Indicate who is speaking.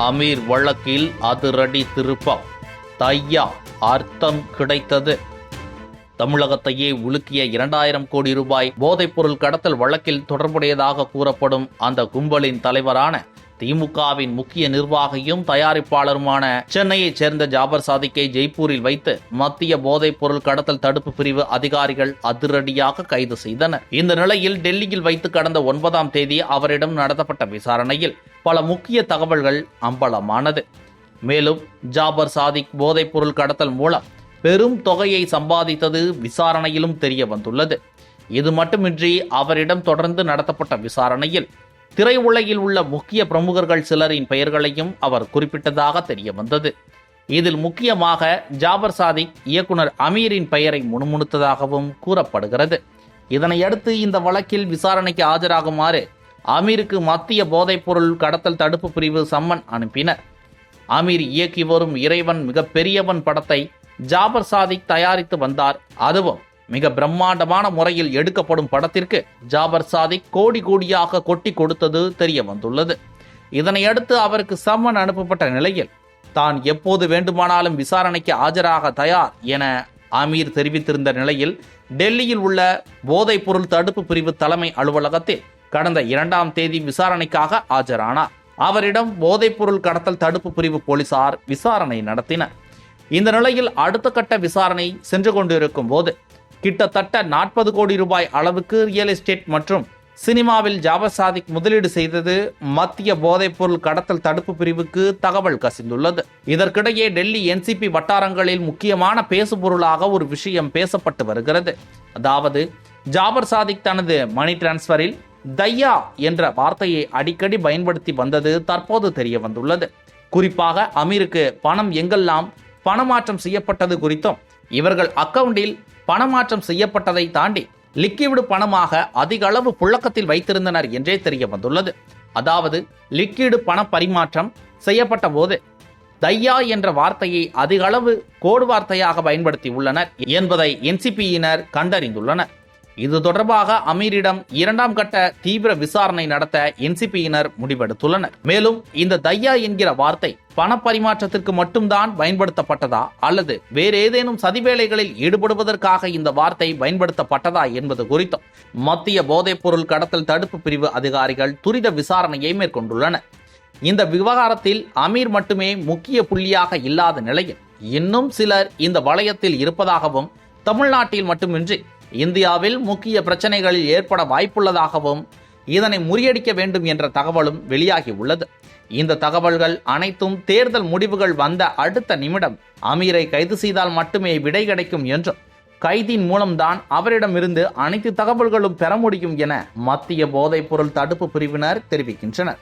Speaker 1: அமீர் வழக்கில் அதிரடி திருப்பம். தையா அர்த்தம் கிடைத்தது. தமிழகத்தையே உலுக்கிய இரண்டாயிரம் கோடி ரூபாய் போதைப்பொருள் கடத்தல் வழக்கில் தொடர்புடையதாக கூறப்படும் அந்த கும்பலின் தலைவரான திமுகவின் முக்கிய நிர்வாகியும் தயாரிப்பாளருமான சென்னையைச் சேர்ந்த ஜாபர் சாதிக்கை ஜெய்ப்பூரில் வைத்து மத்திய போதைப் பொருள் கடத்தல் தடுப்பு பிரிவு அதிகாரிகள் அதிரடியாக கைது செய்தனர். இந்த நிலையில் டெல்லியில் வைத்து கடந்த ஒன்பதாம் தேதி அவரிடம் நடத்தப்பட்ட விசாரணையில் பல முக்கிய தகவல்கள் அம்பலமானது. மேலும் ஜாபர் சாதிக் போதைப் பொருள் கடத்தல் மூலம் பெரும் தொகையை சம்பாதித்தது விசாரணையிலும் தெரிய வந்துள்ளது இது மட்டுமின்றி அவரிடம் தொடர்ந்து நடத்தப்பட்ட விசாரணையில் திரையுலகில் உள்ள முக்கிய பிரமுகர்கள் சிலரின் பெயர்களையும் அவர் குறிப்பிட்டதாக தெரிய வந்தது இதில் முக்கியமாக ஜாபர் சாதிக் இயக்குனர் அமீரின் பெயரை முணுமுணுத்ததாகவும் கூறப்படுகிறது. இதனையடுத்து இந்த வழக்கில் விசாரணைக்கு ஆஜராகுமாறு அமீருக்கு மத்திய போதைப்பொருள் கடத்தல் தடுப்பு பிரிவு சம்மன் அனுப்பினர். அமீர் இயக்கி வரும் இறைவன் மிகப்பெரியவன் படத்தை ஜாபர் சாதிக் தயாரித்து வந்தார். அதுவும் மிக பிரம்மாண்டமான முறையில் எடுக்கப்படும் படத்திற்கு ஜாபர் சாதிக் கோடி கோடியாக கொட்டி கொடுத்தது தெரிய வந்துள்ளது. இதனையடுத்து அவருக்கு சம்மன் அனுப்பப்பட்ட நிலையில் தான் எப்போது வேண்டுமானாலும் விசாரணைக்கு ஆஜராக தயார் என அமீர் தெரிவித்திருந்த நிலையில் டெல்லியில் உள்ள போதைப்பொருள் தடுப்பு பிரிவு தலைமை அலுவலகத்தில் கடந்த இரண்டாம் தேதி விசாரணைக்காக ஆஜரானார். அவரிடம் போதைப்பொருள் கடத்தல் தடுப்பு பிரிவு போலீசார் விசாரணை நடத்தினர். இந்த நிலையில் அடுத்த கட்ட விசாரணை சென்று கொண்டிருக்கும் போது கிட்டத்தட்ட நாற்பது கோடி ரூபாய் அளவுக்கு ரியல் எஸ்டேட் மற்றும் சினிமாவில் ஜாபர் சாதிக் முதலீடு செய்தது மத்திய போதைப்பொருள் கடத்தல் தடுப்பு பிரிவுக்கு தகவல் கசிந்துள்ளது. இதற்கிடையே டெல்லி என்சிபி வட்டாரங்களில் முக்கியமான பேசுபொருளாக ஒரு விஷயம் பேசப்பட்டு வருகிறது. அதாவது ஜாபர் சாதிக் தனது மணி டிரான்ஸ்ஃபரில் தையா என்ற வார்த்தையை அடிக்கடி பயன்படுத்தி வந்தது தற்போது தெரிய வந்துள்ளது குறிப்பாக அமீருக்கு பணம் எங்கெல்லாம் பணமாற்றம் செய்யப்பட்டது குறித்தும் இவர்கள் அக்கவுண்டில் பணமாற்றம் செய்யப்பட்டதை தாண்டி லிக்விடு பணமாக அதிக அளவு புழக்கத்தில் வைத்திருந்தனர் என்றே தெரிய வந்துள்ளது அதாவது லிக்விடு பண பரிமாற்றம் செய்யப்பட்ட போது தையா என்ற வார்த்தையை அதிக அளவு கோடு வார்த்தையாக பயன்படுத்தி உள்ளனர் என்பதை என்சிபியினர் கண்டறிந்துள்ளனர். இது தொடர்பாக அமீரிடம் இரண்டாம் கட்ட தீவிர விசாரணை நடத்த என்சிபியினர் முடிவெடுத்துள்ளனர். மேலும் இந்த தையா என்கிற வார்த்தை பணப்பரிமாற்றத்திற்கு மட்டும்தான் பயன்படுத்தப்பட்டதா அல்லது வேறு ஏதேனும் சதிவேளைகளில் ஈடுபடுவதற்காக இந்த வார்த்தை பயன்படுத்தப்பட்டதா என்பது குறித்தும் மத்திய போதைப்பொருள் கடத்தல் தடுப்பு பிரிவு அதிகாரிகள் துரித விசாரணையை மேற்கொண்டுள்ளனர். இந்த விவகாரத்தில் அமீர் மட்டுமே முக்கிய புள்ளியாக இல்லாத நிலையில் இன்னும் சிலர் இந்த வளையத்தில் இருப்பதாகவும் தமிழ்நாட்டில் மட்டுமின்றி இந்தியாவில் முக்கிய பிரச்சனைகளில் ஏற்பட வாய்ப்புள்ளதாகவும் இதனை முறியடிக்க வேண்டும் என்ற தகவலும் வெளியாகி உள்ளது. இந்த தகவல்கள் அனைத்தும் தேர்தல் முடிவுகள் வந்த அடுத்த நிமிடம். அமீரை கைது செய்தால் மட்டுமே விடை கிடைக்கும் என்றும் கைதின் மூலம்தான் அவரிடமிருந்து அனைத்து தகவல்களும் பெற முடியும் என மத்திய போதைப்பொருள் தடுப்பு பிரிவினர் தெரிவிக்கின்றனர்.